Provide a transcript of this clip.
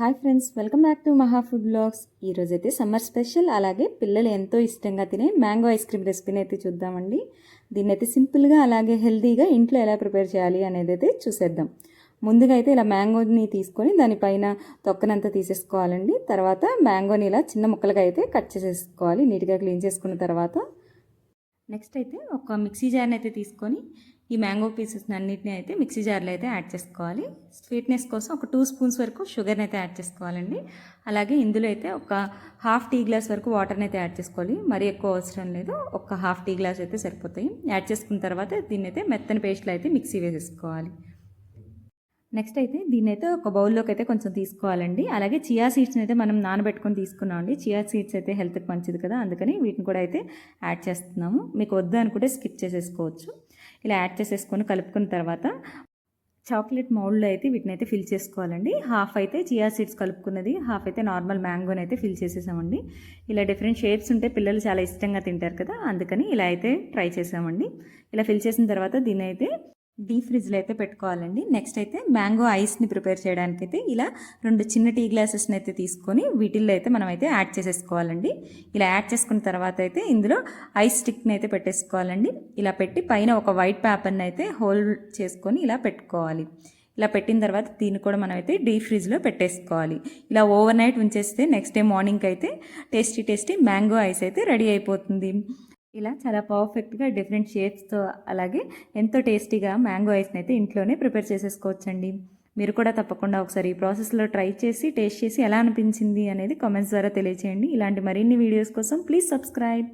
Hi friends welcome back to Maha food blogs. ఈరోజు అయితే summer special అలాగే పిల్లలు ఎంతో ఇష్టంగా తినే మ్యాంగో ఐస్ క్రీమ్ రెసిపీని అయితే చూద్దామండి. దీన్ని అయితే సింపుల్గా అలాగే హెల్తీగా ఇంట్లో ఎలా ప్రిపేర్ చేయాలి అనేది అయితే చూసేద్దాం. ముందుగా అయితే ఇలా మ్యాంగోని తీసుకొని దానిపైన తొక్కనంతా తీసేసుకోవాలండి. తర్వాత మ్యాంగోని ఇలా చిన్న ముక్కలుగా అయితే కట్ చేసేసుకోవాలి నీట్గా క్లీన్ చేసుకున్న తర్వాత. నెక్స్ట్ అయితే ఒక మిక్సీ జార్ని అయితే తీసుకొని ఈ మ్యాంగో పీసెస్ అన్నిటిని అయితే మిక్సీ జార్లో అయితే యాడ్ చేసుకోవాలి. స్వీట్నెస్ కోసం ఒక టూ స్పూన్స్ వరకు షుగర్ని అయితే యాడ్ చేసుకోవాలండి. అలాగే ఇందులో అయితే ఒక హాఫ్ టీ గ్లాస్ వరకు వాటర్ని అయితే యాడ్ చేసుకోవాలి. మరీ ఎక్కువ అవసరం లేదు. ఒక హాఫ్ టీ గ్లాస్ అయితే సరిపోతాయి. యాడ్ చేసుకున్న తర్వాత దీన్ని అయితే మెత్తని పేస్ట్లో అయితే మిక్సీ వేసేసుకోవాలి. నెక్స్ట్ అయితే దీన్ని అయితే ఒక బౌల్లోకి అయితే కొంచెం తీసుకోవాలండి. అలాగే చియా సీడ్స్ని అయితే మనం నానబెట్టుకొని తీసుకున్నాం అండి. చియా సీడ్స్ అయితే హెల్త్కి మంచిది కదా అందుకని వీటిని కూడా అయితే యాడ్ చేస్తున్నాము. మీకు వద్దు అనుకుంటే స్కిప్ చేసేసుకోవచ్చు. ఇలా యాడ్ చేసేసుకొని కలుపుకున్న తర్వాత చాక్లెట్ మౌల్డ్లో అయితే వీటిని అయితే ఫిల్ చేసుకోవాలండి. హాఫ్ అయితే చియా సీడ్స్ కలుపుకున్నది హాఫ్ అయితే నార్మల్ మ్యాంగోని అయితే ఫిల్ చేసేసామండి. ఇలా డిఫరెంట్ షేప్స్ ఉంటే పిల్లలు చాలా ఇష్టంగా తింటారు కదా అందుకని ఇలా అయితే ట్రై చేసామండి. ఇలా ఫిల్ చేసిన తర్వాత దీన్ని అయితే డీప్ ఫ్రిడ్జ్లో అయితే పెట్టుకోవాలండి. నెక్స్ట్ అయితే మ్యాంగో ఐస్ని ప్రిపేర్ చేయడానికి అయితే ఇలా రెండు చిన్న టీ గ్లాసెస్ని అయితే తీసుకొని వీటిల్లో అయితే మనం అయితే యాడ్ చేసేసుకోవాలండి. ఇలా యాడ్ చేసుకున్న తర్వాత అయితే ఇందులో ఐస్ స్టిక్ని అయితే పెట్టేసుకోవాలండి. ఇలా పెట్టి పైన ఒక వైట్ పేపర్ని అయితే హోల్డ్ చేసుకొని ఇలా పెట్టుకోవాలి. ఇలా పెట్టిన తర్వాత దీన్ని కూడా మనం అయితే డీప్ ఫ్రిడ్జ్లో పెట్టేసుకోవాలి. ఇలా ఓవర్ నైట్ ఉంచేస్తే నెక్స్ట్ డే మార్నింగ్ అయితే టేస్టీ టేస్టీ మ్యాంగో ఐస్ అయితే రెడీ అయిపోతుంది. ఇలా చాలా పర్ఫెక్ట్గా డిఫరెంట్ షేప్స్తో అలాగే ఎంతో టేస్టీగా మ్యాంగో ఐస్ని అయితే ఇంట్లోనే ప్రిపేర్ చేసేసుకోవచ్చండి. మీరు కూడా తప్పకుండా ఒకసారి ఈ ప్రాసెస్లో ట్రై చేసి టేస్ట్ చేసి ఎలా అనిపించింది అనేది కామెంట్స్ ద్వారా తెలియచేయండి. ఇలాంటి మరిన్ని వీడియోస్ కోసం ప్లీజ్ సబ్స్క్రైబ్